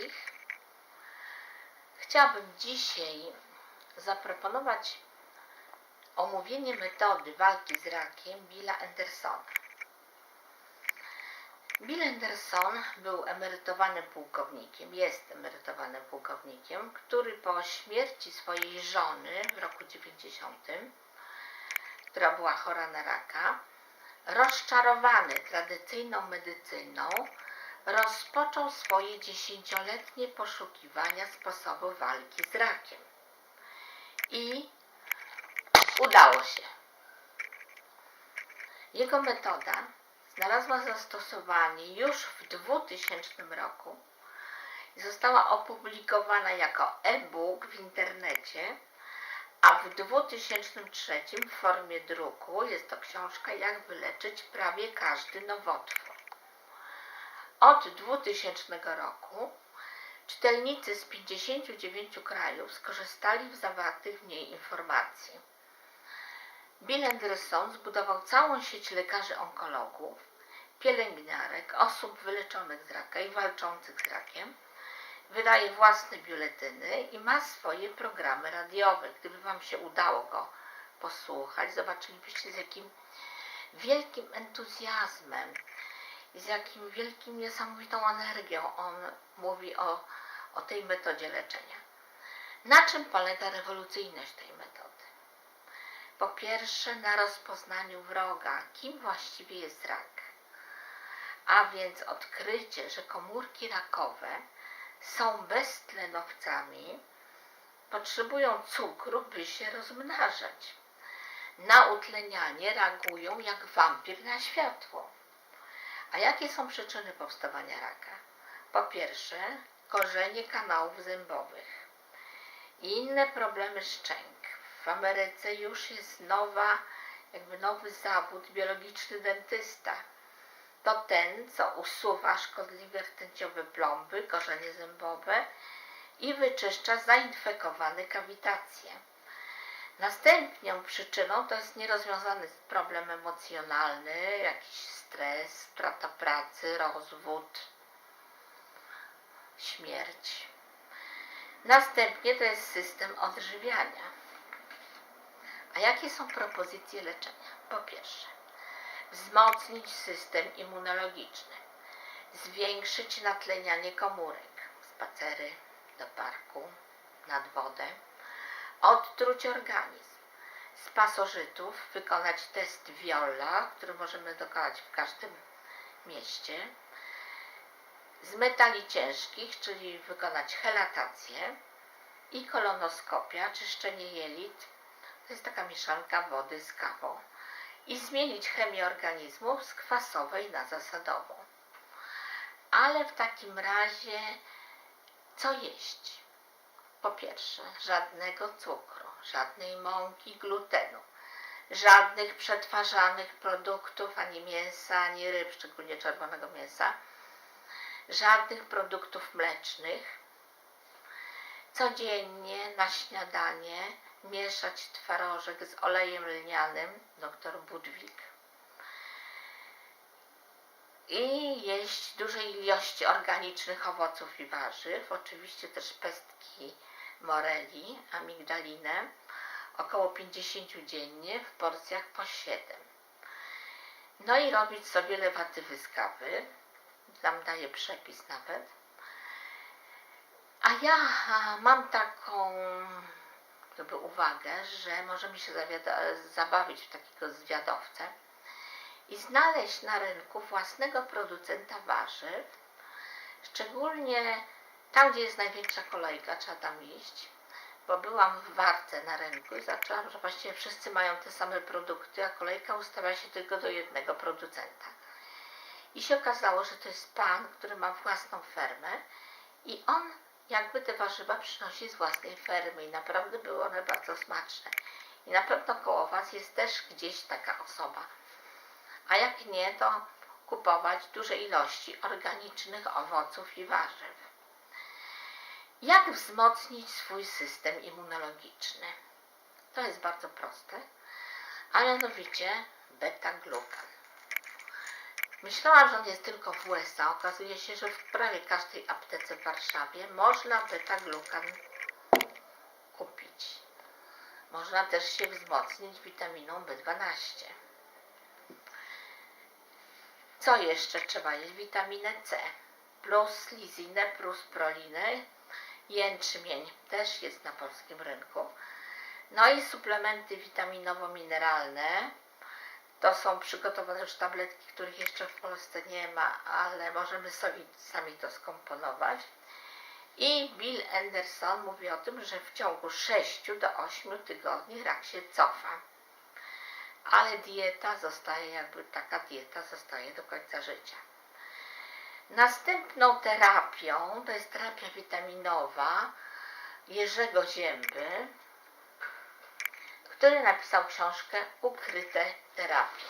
wszystkich. Chciałabym dzisiaj zaproponować omówienie metody walki z rakiem Billa Andersona. Bill Anderson był emerytowanym pułkownikiem, jest emerytowanym pułkownikiem, który po śmierci swojej żony w roku 90, która była chora na raka, rozczarowany tradycyjną medycyną, rozpoczął swoje dziesięcioletnie poszukiwania sposobu walki z rakiem. I udało się. Jego metoda znalazła zastosowanie już w 2000 roku i została opublikowana jako e-book w internecie, a w 2003 w formie druku jest to książka Jak wyleczyć prawie każdy nowotwór. Od 2000 roku czytelnicy z 59 krajów skorzystali z zawartych w niej informacji. Bill Anderson zbudował całą sieć lekarzy onkologów, pielęgniarek, osób wyleczonych z raka i walczących z rakiem. Wydaje własne biuletyny i ma swoje programy radiowe. Gdyby Wam się udało go posłuchać, zobaczylibyście z jakim wielkim entuzjazmem z jakim wielkim, niesamowitą energią on mówi o, o tej metodzie leczenia. Na czym polega rewolucyjność tej metody? Po pierwsze, na rozpoznaniu wroga, kim właściwie jest rak. A więc odkrycie, że komórki rakowe są beztlenowcami, potrzebują cukru, by się rozmnażać. Na utlenianie reagują jak wampir na światło. A jakie są przyczyny powstawania raka? Po pierwsze, korzenie kanałów zębowych i inne problemy szczęk. W Ameryce już jest nowa, jakby nowy zawód biologiczny dentysta. To ten, co usuwa szkodliwe rtęciowe plomby, korzenie zębowe i wyczyszcza zainfekowane kawitacje. Następną przyczyną to jest nierozwiązany problem emocjonalny, jakiś stres, strata pracy, rozwód, śmierć. Następnie to jest system odżywiania. A jakie są propozycje leczenia? Po pierwsze, wzmocnić system immunologiczny, zwiększyć natlenianie komórek, spacery do parku, nad wodę, odtruć organizm. Z pasożytów wykonać test Viola, który możemy dokonać w każdym mieście. Z metali ciężkich, czyli wykonać helatację i kolonoskopia, czyszczenie jelit. To jest taka mieszanka wody z kawą. I zmienić chemię organizmu z kwasowej na zasadową. Ale w takim razie co jeść? Po pierwsze, żadnego cukru, żadnej mąki, glutenu, żadnych przetwarzanych produktów, ani mięsa, ani ryb, szczególnie czerwonego mięsa, żadnych produktów mlecznych. Codziennie na śniadanie mieszać twarożek z olejem lnianym, dr Budwig, i jeść duże ilości organicznych owoców i warzyw, oczywiście też pestki moreli, amigdalinę, około 50 dziennie w porcjach po 7. No i robić sobie lewatywy z kawy, tam przepis nawet. A ja mam taką jakby uwagę, że możemy się zabawić w takiego zwiadowcę i znaleźć na rynku własnego producenta warzyw, szczególnie tam, gdzie jest największa kolejka, trzeba tam iść, bo byłam w Warce na rynku i zaczęłam, że właściwie wszyscy mają te same produkty, a kolejka ustawia się tylko do jednego producenta. I się okazało, że to jest pan, który ma własną fermę i on jakby te warzywa przynosi z własnej fermy i naprawdę były one bardzo smaczne. I na pewno koło Was jest też gdzieś taka osoba. A jak nie, to kupować duże ilości organicznych owoców i warzyw. Jak wzmocnić swój system immunologiczny? To jest bardzo proste, a mianowicie beta-glukan. Myślałam, że on jest tylko w USA. Okazuje się, że w prawie każdej aptece w Warszawie można beta-glukan kupić. Można też się wzmocnić witaminą B12. Co jeszcze trzeba jeść? Witaminę C plus lizinę plus prolinę. Jęczmień też jest na polskim rynku. No i suplementy witaminowo-mineralne. To są przygotowane już tabletki, których jeszcze w Polsce nie ma, ale możemy sobie sami to skomponować. I Bill Anderson mówi o tym, że w ciągu 6 do 8 tygodni rak się cofa. Ale dieta zostaje jakby taka dieta zostaje do końca życia. Następną terapią to jest terapia witaminowa Jerzego Zięby, który napisał książkę Ukryte terapie.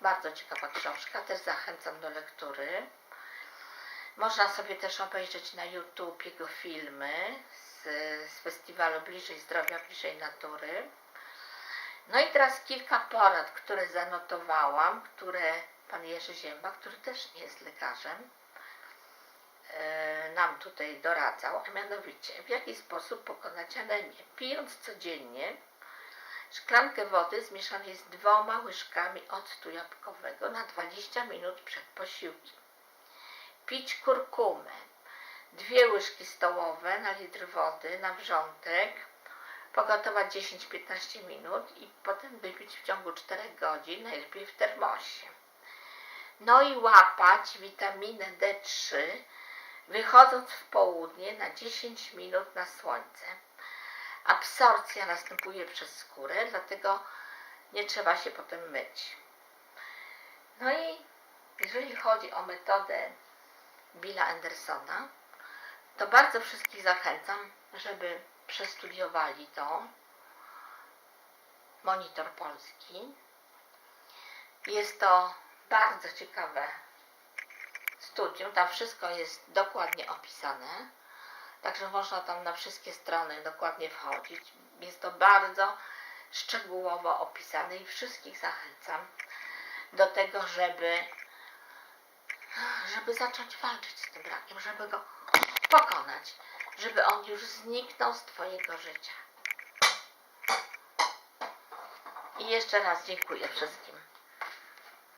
Bardzo ciekawa książka, też zachęcam do lektury. Można sobie też obejrzeć na YouTube jego filmy z, z festiwalu Bliżej Zdrowia, Bliżej Natury. No i teraz kilka porad, które zanotowałam, które pan Jerzy Zięba, który też nie jest lekarzem, e, nam tutaj doradzał, a mianowicie w jaki sposób pokonać anemię. Pijąc codziennie szklankę wody zmieszanej z dwoma łyżkami octu jabłkowego na 20 minut przed posiłkiem. Pić kurkumę. Dwie łyżki stołowe na litr wody na wrzątek. Pogotować 10-15 minut i potem wypić w ciągu 4 godzin, najlepiej w termosie. No i łapać witaminę D3 wychodząc w południe na 10 minut na słońce. Absorpcja następuje przez skórę, dlatego nie trzeba się potem myć. No i jeżeli chodzi o metodę Billa Andersona, to bardzo wszystkich zachęcam, żeby przestudiowali to. Monitor Polski. Jest to bardzo ciekawe studium. Tam wszystko jest dokładnie opisane. Także można tam na wszystkie strony dokładnie wchodzić. Jest to bardzo szczegółowo opisane i wszystkich zachęcam do tego, żeby, żeby zacząć walczyć z tym rakiem, żeby go pokonać, żeby on już zniknął z Twojego życia. I jeszcze raz dziękuję wszystkim.